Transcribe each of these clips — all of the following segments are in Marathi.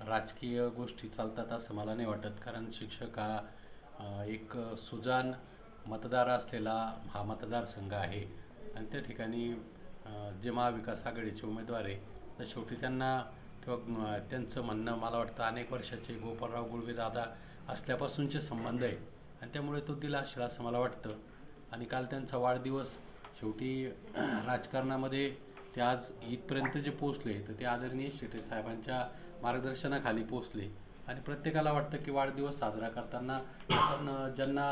राजकीय गोष्टी चालतात असं मला नाही वाटत. कारण शिक्षक हा एक सुजान मतदार असलेला हा मतदारसंघ आहे. आणि त्या ठिकाणी जे महाविकास आघाडीचे उमेदवार आहे तर शेवटी त्यांना किंवा त्यांचं म्हणणं मला वाटतं अनेक वर्षाचे गोपालराव गुळवे दादा असल्यापासूनचे संबंध आहे. आणि त्यामुळे तो दिला असेल असं मला वाटतं. आणि काल त्यांचा वाढदिवस शेवटी राजकारणामध्ये ते आज इथपर्यंत जे पोचले तर ते आदरणीय शेटे साहेबांच्या मार्गदर्शनाखाली पोचले आणि प्रत्येकाला वाटतं की वाढदिवस साजरा करताना आपण ज्यांना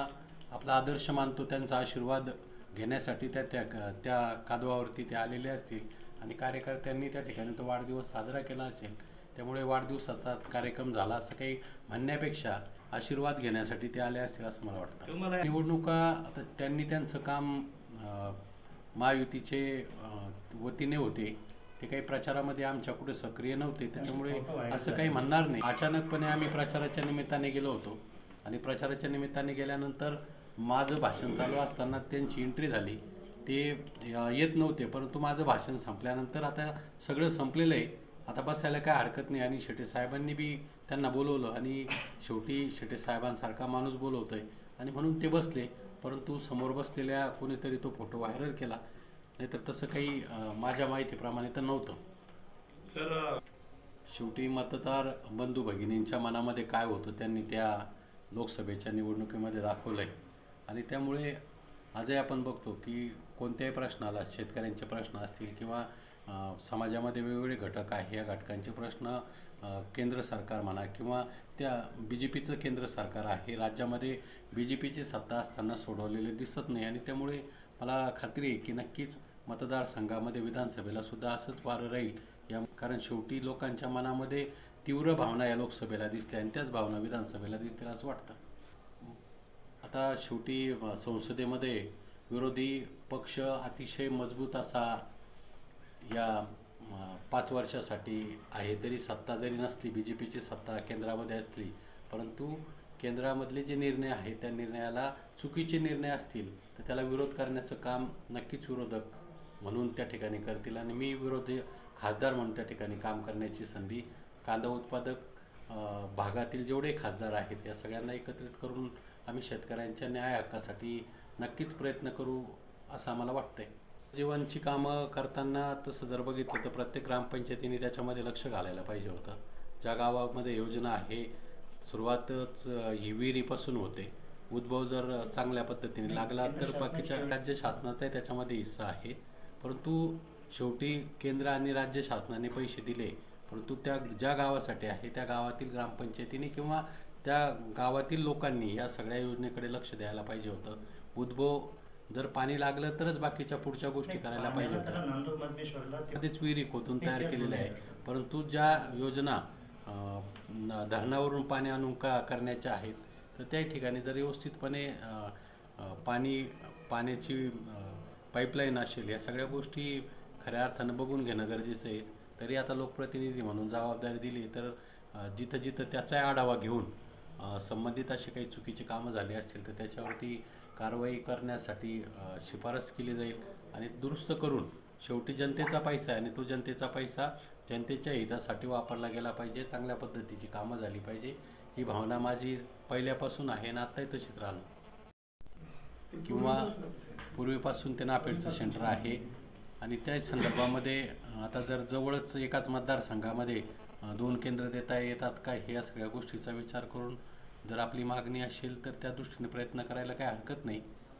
आपला आदर्श मानतो त्यांचा आशीर्वाद घेण्यासाठी त्या त्या त्या कादवावरती ते आलेले असतील. आणि कार्यकर्त्यांनी त्या ठिकाणी तो वाढदिवस साजरा केला असेल त्यामुळे वाढदिवसाचा कार्यक्रम झाला असं काही म्हणण्यापेक्षा आशीर्वाद घेण्यासाठी ते आले असेल असं मला वाटतं. निवडणुका आता त्यांनी त्यांचं काम महायुतीचे वतीने होते. ते काही प्रचारामध्ये आमच्या कुठे सक्रिय नव्हते त्याच्यामुळे असं काही म्हणणार नाही. अचानकपणे आम्ही प्रचाराच्या निमित्ताने गेलो होतो. आणि प्रचाराच्या निमित्ताने गेल्यानंतर माझं भाषण चालू असताना त्यांची एंट्री झाली. ते येत नव्हते परंतु माझं भाषण संपल्यानंतर आता सगळं संपलेलं आहे. आता बसायला काय हरकत नाही. आणि शेटे साहेबांनी बी त्यांना बोलवलं. आणि शेवटी शेटे साहेबांसारखा माणूस बोलवतोय. आणि म्हणून ते बसले. परंतु समोर बसलेल्या कोणीतरी तो फोटो व्हायरल केला. नाहीतर तसं काही माझ्या माहितीप्रमाणे तर नव्हतं. सर शेवटी मतदार बंधू भगिनींच्या मनामध्ये काय होतं त्यांनी त्या लोकसभेच्या निवडणुकीमध्ये दाखवलं आहे आणि त्यामुळे आजही आपण बघतो की कोणत्याही प्रश्नाला शेतकऱ्यांचे प्रश्न असतील किंवा समाजामध्ये वेगवेगळे घटक आहे या घटकांचे प्रश्न केंद्र सरकार म्हणा किंवा त्या बी जे पीचं केंद्र सरकार आहे राज्यामध्ये बी जे पीची सत्ता असताना सोडवलेले दिसत नाही. आणि त्यामुळे मला खात्री आहे की नक्कीच मतदारसंघामध्ये विधानसभेला सुद्धा असंच वारं राहील. या कारण शेवटी लोकांच्या मनामध्ये तीव्र भावना या लोकसभेला दिसल्या आणि त्याच भावना विधानसभेला दिसतील असं वाटतं. आता शेवटी संसदेमध्ये विरोधी पक्ष अतिशय मजबूत असा या पाच वर्षासाठी आहे तरी सत्ता जरी नसली बी जे पीची सत्ता केंद्रामध्ये असली परंतु केंद्रामधले जे निर्णय आहेत त्या निर्णयाला चुकीचे निर्णय असतील तर त्याला विरोध करण्याचं काम नक्कीच विरोधक म्हणून त्या ठिकाणी करतील. आणि मी विरोधी खासदार म्हणून त्या ठिकाणी काम करण्याची संधी कांदा उत्पादक भागातील जेवढे खासदार आहेत या सगळ्यांना एकत्रित करून आम्ही शेतकऱ्यांच्या न्याय हक्कासाठी नक्कीच प्रयत्न करू असं आम्हाला वाटतंय. जीवनची कामं करताना तसं जर बघितलं तर प्रत्येक ग्रामपंचायतीने त्याच्यामध्ये लक्ष घालायला पाहिजे होतं. ज्या गावामध्ये योजना आहे सुरुवातच ही विहिरीपासून होते. उद्भव जर चांगल्या पद्धतीने लागला तर बाकीच्या राज्य शासनाचाही त्याच्यामध्ये हिस्सा आहे. परंतु शेवटी केंद्र आणि राज्य शासनाने पैसे दिले परंतु त्या ज्या गावासाठी आहे त्या गावातील ग्रामपंचायतीने किंवा त्या गावातील लोकांनी या सगळ्या योजनेकडे लक्ष द्यायला पाहिजे होतं. उद्भव जर पाणी लागलं तरच बाकीच्या पुढच्या गोष्टी करायला पाहिजे होत्या. आधीच विहिरी खोदून तयार केलेल्या आहे. परंतु ज्या योजना धरणावरून पाणी आणून का करण्याच्या आहेत तर त्या ठिकाणी जर व्यवस्थितपणे पाणी पाण्याची पाईपलाईन असेल या सगळ्या गोष्टी खऱ्या अर्थानं बघून घेणं गरजेचं आहे. तरी आता लोकप्रतिनिधी म्हणून जबाबदारी दिली तर जिथं जिथं त्याचाही आढावा घेऊन संबंधित अशी काही चुकीची कामं झाली असतील तर त्याच्यावरती कारवाई करण्यासाठी शिफारस केली जाईल आणि दुरुस्त करून शेवटी जनतेचा पैसा आहे आणि तो जनतेचा पैसा जनतेच्या हितासाठी वापरला गेला पाहिजे चांगल्या पद्धतीची कामं झाली पाहिजे. ही भावना माझी पहिल्यापासून आहे आणि आत्ताही तशीच राहणार. किंवा पूर्वीपासून ते नापेडचं सेंटर आहे. आणि त्या संदर्भामध्ये आता जर जवळच एकाच मतदारसंघामध्ये दोन केंद्र देता येतात का हे या सगळ्या गोष्टीचा विचार करून जर आपली मागणी असेल तर त्या दृष्टीने प्रयत्न करायला काही हरकत नाही.